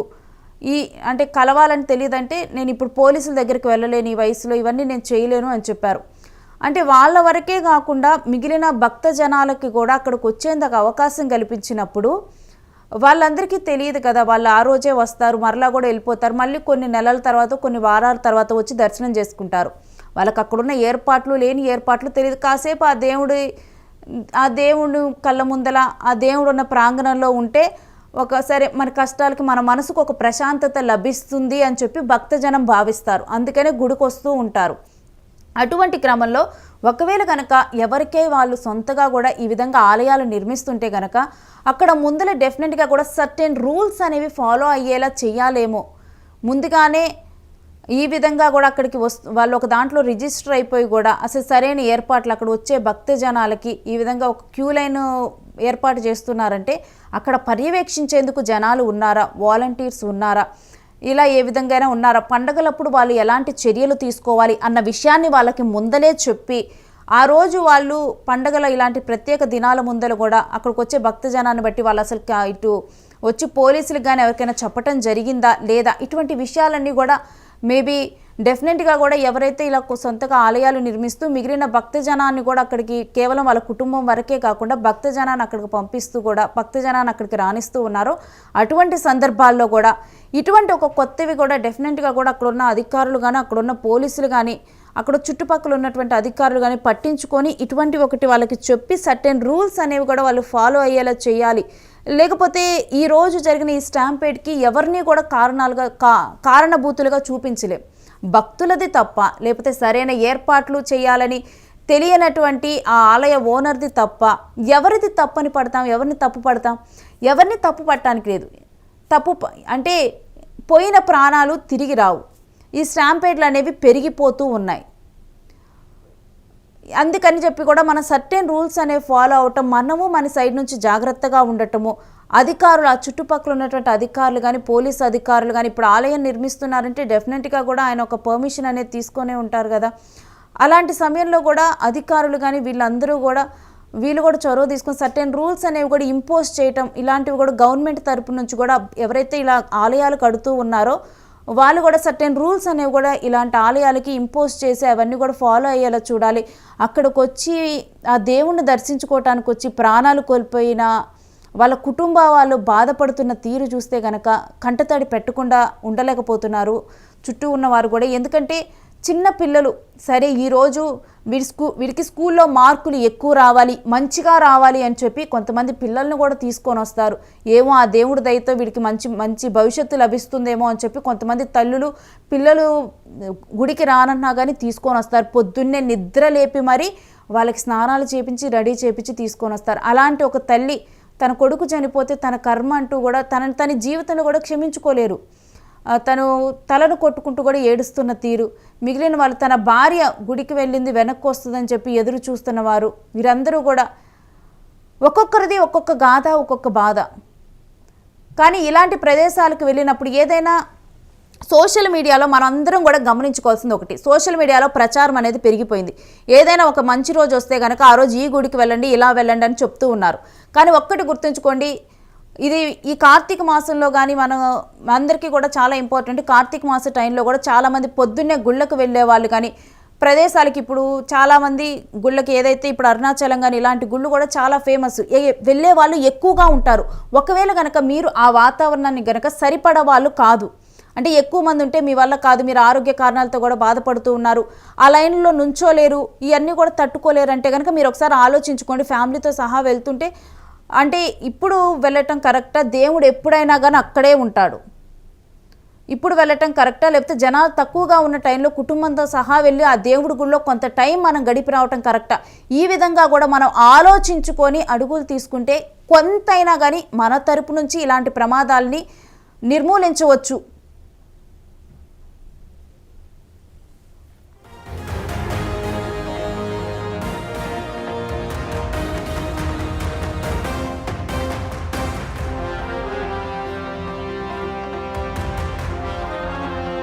ఈ అంటే కలవాలని తెలియదు అంటే నేను ఇప్పుడు పోలీసుల దగ్గరికి వెళ్ళలేను ఈ వయసులో ఇవన్నీ నేను చేయలేను అని చెప్పారు. అంటే వాళ్ళ వరకే కాకుండా మిగిలిన భక్త జనాలకి కూడా అక్కడికి వచ్చేందుకు అవకాశం కల్పించినప్పుడు వాళ్ళందరికీ తెలియదు కదా వాళ్ళు ఆ రోజే వస్తారు మరలా కూడా వెళ్ళిపోతారు మళ్ళీ కొన్ని నెలల తర్వాత కొన్ని వారాల తర్వాత వచ్చి దర్శనం చేసుకుంటారు. వాళ్ళకి అక్కడున్న ఏర్పాట్లు లేని ఏర్పాట్లు తెలియదు. కాసేపు ఆ దేవుడి ఆ దేవుడు కళ్ళ ముందల ఆ దేవుడు ఉన్న ప్రాంగణంలో ఉంటే ఒక సరే మన కష్టాలకి మన మనసుకు ఒక ప్రశాంతత లభిస్తుంది అని చెప్పి భక్తజనం భావిస్తారు. అందుకనే గుడికి వస్తూ ఉంటారు. అటువంటి క్రమంలో ఒకవేళ కనుక ఎవరికే వాళ్ళు సొంతగా కూడా ఈ విధంగా ఆలయాలు నిర్మిస్తుంటే కనుక అక్కడ ముందర డెఫినెట్గా కూడా సర్టెన్ రూల్స్ అనేవి ఫాలో అయ్యేలా చేయాలేమో. ముందుగానే ఈ విధంగా కూడా అక్కడికి వస్తు వాళ్ళు ఒక దాంట్లో రిజిస్టర్ అయిపోయి కూడా అసలు సరైన ఏర్పాట్లు అక్కడ వచ్చే భక్త జనాలకి ఈ విధంగా ఒక క్యూ లైన్ ఏర్పాటు చేస్తున్నారంటే అక్కడ పర్యవేక్షించేందుకు జనాలు ఉన్నారా? వాలంటీర్స్ ఉన్నారా? ఇలా ఏ విధంగా ఉన్నారా? పండగలప్పుడు వాళ్ళు ఎలాంటి చర్యలు తీసుకోవాలి అన్న విషయాన్ని వాళ్ళకి ముందలే చెప్పి ఆ రోజు వాళ్ళు పండగల ఇలాంటి ప్రత్యేక దినాల ముందర కూడా అక్కడికి వచ్చే భక్త జనాన్ని బట్టి వాళ్ళు అసలు ఇటు వచ్చి పోలీసులకు కానీ ఎవరికైనా చెప్పటం జరిగిందా లేదా? ఇటువంటి విషయాలన్నీ కూడా మేబీ డెఫినెట్గా కూడా ఎవరైతే ఇలా సొంతగా ఆలయాలు నిర్మిస్తూ మిగిలిన భక్త జనాన్ని కూడా అక్కడికి కేవలం వాళ్ళ కుటుంబం వరకే కాకుండా భక్త జనాన్ని అక్కడికి పంపిస్తూ కూడా భక్త జనాన్ని అక్కడికి రాణిస్తూ ఉన్నారో అటువంటి సందర్భాల్లో కూడా ఇటువంటి ఒక కొత్తవి కూడా డెఫినెట్గా కూడా అక్కడ ఉన్న అధికారులు కానీ అక్కడ ఉన్న పోలీసులు కానీ అక్కడ చుట్టుపక్కల ఉన్నటువంటి అధికారులు కానీ పట్టించుకొని ఇటువంటి ఒకటి వాళ్ళకి చెప్పి సర్టెన్ రూల్స్ అనేవి కూడా వాళ్ళు ఫాలో అయ్యేలా చేయాలి. లేకపోతే ఈ రోజు జరిగిన ఈ స్టాంపేడ్కి ఎవరిని కూడా కారణాలుగా కా కారణభూతులుగా చూపించలేం. భక్తులది తప్ప లేకపోతే సరైన ఏర్పాట్లు చేయాలని తెలియనటువంటి ఆ ఆలయ ఓనర్ది తప్ప ఎవరిది తప్పని పడతాం ఎవరిని తప్పు పడతాం? ఎవరిని తప్పు పట్టడానికి లేదు. తప్పు అంటే పోయిన ప్రాణాలు తిరిగి రావు. ఈ స్టాంపేడ్లు అనేవి పెరిగిపోతూ ఉన్నాయి. అందుకని చెప్పి కూడా మన సర్టెన్ రూల్స్ అనేవి ఫాలో అవటం మనము మన సైడ్ నుంచి జాగ్రత్తగా ఉండటము. అధికారులు ఆ చుట్టుపక్కల ఉన్నటువంటి అధికారులు కానీ పోలీస్ అధికారులు కానీ ఇప్పుడు ఆలయం నిర్మిస్తున్నారంటే డెఫినెట్గా కూడా ఆయన ఒక పర్మిషన్ అనేది తీసుకొనే ఉంటారు కదా. అలాంటి సమయంలో కూడా అధికారులు కానీ వీళ్ళందరూ కూడా వీళ్ళు కూడా చొరవ తీసుకుని సర్టెన్ రూల్స్ అనేవి కూడా ఇంపోజ్ చేయటం ఇలాంటివి కూడా గవర్నమెంట్ తరపు నుంచి కూడా ఎవరైతే ఇలా ఆలయాలు కడుతూ ఉన్నారో వాళ్ళు కూడా సర్టెన్ రూల్స్ అనేవి కూడా ఇలాంటి ఆలయాలకి ఇంపోజ్ చేసి అవన్నీ కూడా ఫాలో అయ్యేలా చూడాలి. అక్కడికి వచ్చి ఆ దేవుణ్ణి దర్శించుకోవటానికి వచ్చి ప్రాణాలు కోల్పోయిన వాళ్ళ కుటుంబ వాళ్ళు బాధపడుతున్న తీరు చూస్తే కనుక కంటతడి పెట్టకుండా ఉండలేకపోతున్నారు. చుట్టూ ఉన్నవారు కూడా. ఎందుకంటే చిన్న పిల్లలు సరే ఈరోజు వీడి స్కూ వీడికి స్కూల్లో మార్కులు ఎక్కువ రావాలి మంచిగా రావాలి అని చెప్పి కొంతమంది పిల్లల్ని కూడా తీసుకొని వస్తారు. ఏమో ఆ దేవుడి దయతో వీడికి మంచి మంచి భవిష్యత్తు లభిస్తుందేమో అని చెప్పి కొంతమంది తల్లులు పిల్లలు గుడికి రానన్నా కానీ తీసుకొని వస్తారు. పొద్దున్నే నిద్ర లేపి మరి వాళ్ళకి స్నానాలు చేపించి రెడీ చేపించి తీసుకొని వస్తారు. అలాంటి ఒక తల్లి తన కొడుకు చనిపోతే తన కర్మ అంటూ కూడా తన తన జీవితంలో కూడా క్షమించుకోలేరు. తను తలను కొట్టుకుంటూ కూడా ఏడుస్తున్న తీరు. మిగిలిన వాళ్ళు తన భార్య గుడికి వెళ్ళింది వెనక్కి వస్తుందని చెప్పి ఎదురు చూస్తున్న వారు. వీరందరూ కూడా ఒక్కొక్కరిది ఒక్కొక్క గాథ ఒక్కొక్క బాధ. కానీ ఇలాంటి ప్రదేశాలకు వెళ్ళినప్పుడు ఏదైనా సోషల్ మీడియాలో మనందరం కూడా గమనించుకోవాల్సింది ఒకటి. సోషల్ మీడియాలో ప్రచారం అనేది పెరిగిపోయింది. ఏదైనా ఒక మంచి రోజు వస్తే కనుక ఆ రోజు ఈ గుడికి వెళ్ళండి ఇలా వెళ్ళండి అని చెప్తూ ఉన్నారు. కానీ ఒక్కటి గుర్తుంచుకోండి ఇది ఈ కార్తీక మాసంలో కానీ మనం అందరికీ కూడా చాలా ఇంపార్టెంట్. కార్తీక మాస టైంలో కూడా చాలామంది పొద్దున్నే గుళ్ళకు వెళ్ళే వాళ్ళు కానీ ప్రదేశాలకి ఇప్పుడు చాలామంది గుళ్ళకి ఏదైతే ఇప్పుడు అరుణాచలం కానీ ఇలాంటి గుళ్ళు కూడా చాలా ఫేమస్. వెళ్ళే వాళ్ళు ఎక్కువగా ఉంటారు. ఒకవేళ కనుక మీరు ఆ వాతావరణాన్ని కనుక సరిపడ వాళ్ళు కాదు. అంటే ఎక్కువ మంది ఉంటే మీ వల్ల కాదు. మీరు ఆరోగ్య కారణాలతో కూడా బాధపడుతూ ఉన్నారు. ఆ లైన్లో నుంచోలేరు. ఇవన్నీ కూడా తట్టుకోలేరు అంటే కనుక మీరు ఒకసారి ఆలోచించుకోండి. ఫ్యామిలీతో సహా వెళ్తుంటే అంటే ఇప్పుడు వెళ్ళటం కరెక్టా? దేవుడు ఎప్పుడైనా కానీ అక్కడే ఉంటాడు. ఇప్పుడు వెళ్ళటం కరెక్టా? లేకపోతే జనాలు తక్కువగా ఉన్న టైంలో కుటుంబంతో సహా వెళ్ళి ఆ దేవుడి గుళ్ళో కొంత టైం మనం గడిపి రావటం కరెక్టా? ఈ విధంగా కూడా మనం ఆలోచించుకొని అడుగులు తీసుకుంటే కొంతైనా కానీ మన తరపు నుంచి ఇలాంటి ప్రమాదాలని నిర్మూలించవచ్చు.